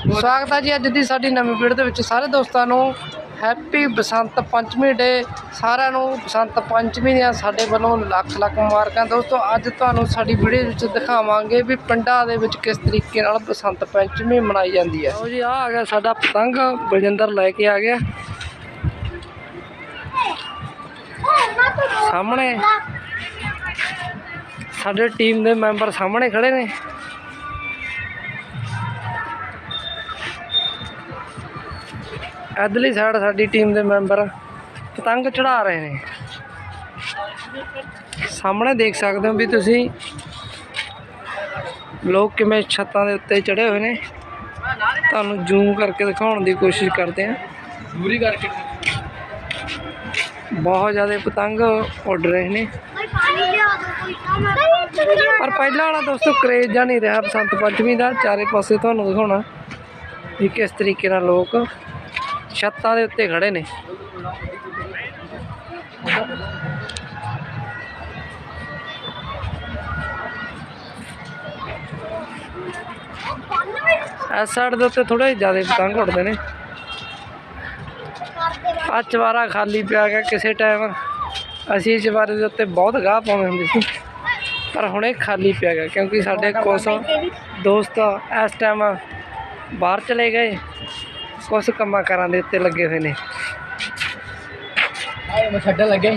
ਸਵਾਗਤ ਹੈ ਜੀ ਅੱਜ ਦੀ ਸਾਡੀ ਨਵੀਂ ਵੀਡੀਓ ਦੇ ਵਿੱਚ ਸਾਰੇ ਦੋਸਤਾਂ ਨੂੰ ਹੈਪੀ ਬਸੰਤ ਪੰਚਮੀ ਡੇ ਸਾਰਿਆਂ ਨੂੰ ਬਸੰਤ ਪੰਚਮੀ ਦੀਆਂ ਸਾਡੇ ਵੱਲੋਂ ਲੱਖ ਲੱਖ ਮੁਬਾਰਕਾਂ। ਦੋਸਤੋ, ਅੱਜ ਤੁਹਾਨੂੰ ਸਾਡੀ ਵੀਡੀਓ ਵਿੱਚ ਦਿਖਾਵਾਂਗੇ ਵੀ ਪਿੰਡਾਂ ਦੇ ਵਿੱਚ ਕਿਸ ਤਰੀਕੇ ਨਾਲ ਬਸੰਤ ਪੰਚਮੀ ਮਨਾਈ ਜਾਂਦੀ ਹੈ। ਲਓ ਜੀ ਆ ਆ ਗਿਆ ਸਾਡਾ ਪਤੰਗ, ਬਲਜਿੰਦਰ ਲੈ ਕੇ ਆ ਗਿਆ। ਸਾਹਮਣੇ ਸਾਡੇ ਟੀਮ ਦੇ ਮੈਂਬਰ ਸਾਹਮਣੇ ਖੜੇ ਨੇ। ਇੱਧਰਲੀ ਸਾਈਡ ਸਾਡੀ ਟੀਮ ਦੇ ਮੈਂਬਰ ਪਤੰਗ ਚੜਾ ਰਹੇ ਨੇ। ਸਾਹਮਣੇ ਦੇਖ ਸਕਦੇ ਹੋ ਵੀ ਤੁਸੀਂ ਲੋਕ ਕਿਵੇਂ ਛੱਤਾਂ ਦੇ ਉੱਤੇ ਚੜੇ ਹੋਏ ਨੇ। ਤੁਹਾਨੂੰ ਜ਼ੂਮ ਕਰਕੇ ਦਿਖਾਉਣ ਦੀ ਕੋਸ਼ਿਸ਼ ਕਰਦੇ ਹਾਂ। ਦੂਰੀ ਕਰਕੇ। ਬਹੁਤ ਜ਼ਿਆਦਾ ਪਤੰਗ ਉੱਡ ਰਹੇ ਨੇ। ਪਰ ਪਹਿਲਾਂ ਵਾਲਾ ਦੋਸਤੋ ਕਰੇਜ ਜਾਂ ਨਹੀਂ ਰਿਹਾ। ਬਸੰਤ ਪੰਚਮੀ ਦਾ ਚਾਰੇ ਪਾਸੇ ਤੁਹਾਨੂੰ ਦਿਖਾਉਣਾ ਵੀ ਕਿਸ ਤਰੀਕੇ ਨਾਲ ਲੋਕ ਛੱਤਾਂ ਦੇ ਉੱਤੇ ਖੜੇ ਨੇ। ਇਸ ਸਾਈਡ ਦੇ ਉੱਤੇ ਥੋੜੇ ਜ਼ਿਆਦਾ ਪਤੰਗ ਉੱਡਦੇ ਨੇ। ਆ ਚਵਾਰਾ ਖਾਲੀ ਪਿਆ ਗਿਆ ਕਿਸੇ ਟਾਈਮ ਅਸੀਂ ਚਵਾਰੇ ਦੇ ਉੱਤੇ ਬਹੁਤ ਗਾਹ ਪਾਉਂਦੇ ਹੁੰਦੇ ਸੀ। ਪਰ ਹੁਣ ਇਹ ਖਾਲੀ ਪਿਆ ਗਿਆ ਕਿਉਂਕਿ ਸਾਡੇ ਕੁਛ ਦੋਸਤ ਇਸ ਟਾਈਮ ਬਾਹਰ ਚਲੇ ਗਏ। ਕੁਛ ਕੰਮਾਂ ਕਾਰਾਂ ਦੇ ਉੱਤੇ ਲੱਗੇ ਹੋਏ ਨੇ। ਆਏ ਮੈਂ ਛੱਡਣ ਲੱਗੇ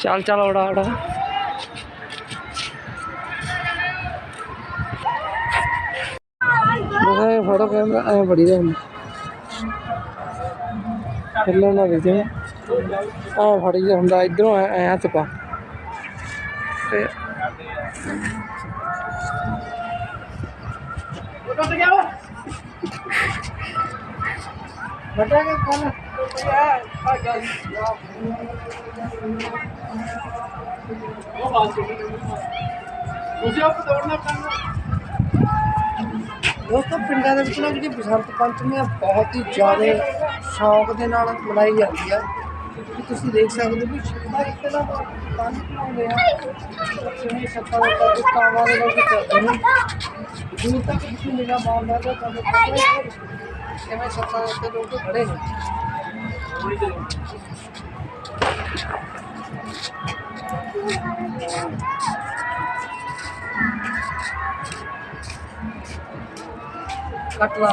ਚੱਲ ਚੱਲ ਉਡਾ ਉਡਾ। ਮੈਂ ਫੋਟੋ ਕੈਮਰਾ ਐ ਬੜੀ ਦਾ ਪਹਿਲਾਂ ਨਾ ਦੇ ਐ ਫੜੀ ਦਾ ਹੁੰਦਾ ਇਧਰੋਂ ਐ ਹੱਥ ਪਾ। ਤੇ ਬਟਾ ਕੇ ਕੋਲ। ਉਹ ਬਾਤ ਤੁਸੀਂ ਆਪ ਦੌੜਨਾ ਪੈਣਾ। ਦੋਸਤੋ ਪਿੰਡਾਂ ਦੇ ਵਿੱਚ ਨਾ ਜਿਹੜੀ ਬਸੰਤ ਪੰਚਮੀ ਆ ਬਹੁਤ ਹੀ ਜ਼ਿਆਦਾ ਸ਼ੌਕ ਦੇ ਨਾਲ ਮਨਾਈ ਜਾਂਦੀ ਆ। ਕਿ ਤੁਸੀਂ ਦੇਖ ਸਕਦੇ ਹੋ ਵੀ ਛੱਤਾਂ ਉੱਤੇ ਨਾ ਪਾਣੀ ਬਣਾਉਂਦੇ ਆ। ਜਿਵੇਂ ਛੱਤਾਂ ਦੇ ਉੱਤੇ ਦੇ ਲੋਕ ਚੱਲਦੇ ਨੇ। ਦੂਰ ਤੱਕ ਤੁਸੀਂ ਨਿਗਾਹ ਮਾਰਦੇ ਤਾਂ ਤੁਹਾਨੂੰ ਪਤਾ ਹੀ ਹੈ ਕਿਵੇਂ ਛੱਤਾਂ ਉੱਤੇ ਲੋਕ ਖੜੇ ਨੇ। ਕੱਟ ਲਾ